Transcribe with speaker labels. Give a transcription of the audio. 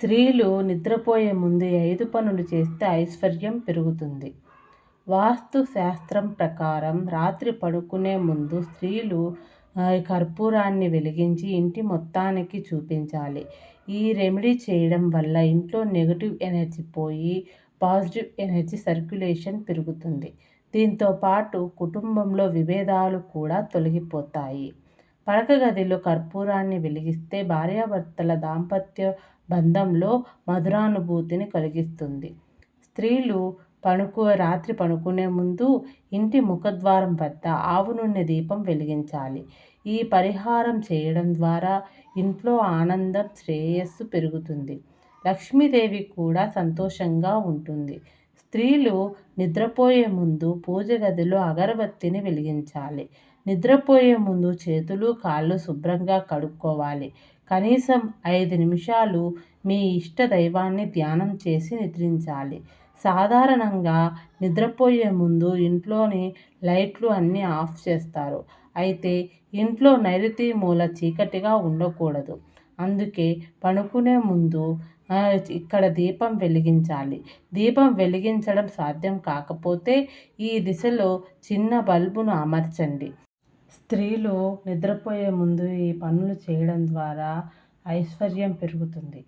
Speaker 1: స్త్రీలు నిద్రపోయే ముందు ఐదు పనులు చేస్తే ఐశ్వర్యం పెరుగుతుంది. వాస్తు శాస్త్రం ప్రకారం రాత్రి పడుకునే ముందు స్త్రీలు కర్పూరాన్ని వెలిగించి ఇంటి మొత్తానికి చూపించాలి. ఈ రెమెడీ చేయడం వల్ల ఇంట్లో నెగిటివ్ ఎనర్జీ పోయి పాజిటివ్ ఎనర్జీ సర్క్యులేషన్ పెరుగుతుంది. దీంతో పాటు కుటుంబంలో విభేదాలు కూడా తొలగిపోతాయి. పడక గదిలో కర్పూరాన్ని వెలిగిస్తే భార్యాభర్తల దాంపత్య బంధంలో మధురానుభూతిని కలిగిస్తుంది. స్త్రీలు పనుకు రాత్రి పనుకునే ముందు ఇంటి ముఖద్వారం వద్ద ఆవు నూనె దీపం వెలిగించాలి. ఈ పరిహారం చేయడం ద్వారా ఇంట్లో ఆనందం శ్రేయస్సు పెరుగుతుంది. లక్ష్మీదేవి కూడా సంతోషంగా ఉంటుంది. స్త్రీలు నిద్రపోయే ముందు పూజ గదిలో అగరబత్తిని వెలిగించాలి. నిద్రపోయే ముందు చేతులు కాళ్ళు శుభ్రంగా కడుక్కోవాలి. కనీసం ఐదు నిమిషాలు మీ ఇష్ట దైవాన్ని ధ్యానం చేసి నిద్రించాలి. సాధారణంగా నిద్రపోయే ముందు ఇంట్లోని లైట్లు అన్నీ ఆఫ్ చేస్తారు. అయితే ఇంట్లో నైరుతి మూల చీకటిగా ఉండకూడదు. అందుకే పడుకునే ముందు ఇక్కడ దీపం వెలిగించాలి. దీపం వెలిగించడం సాధ్యం కాకపోతే ఈ దిశలో చిన్న బల్బును అమర్చండి. స్త్రీలు నిద్రపోయే ముందు ఈ పనులు చేయడం ద్వారా ఐశ్వర్యం పెరుగుతుంది.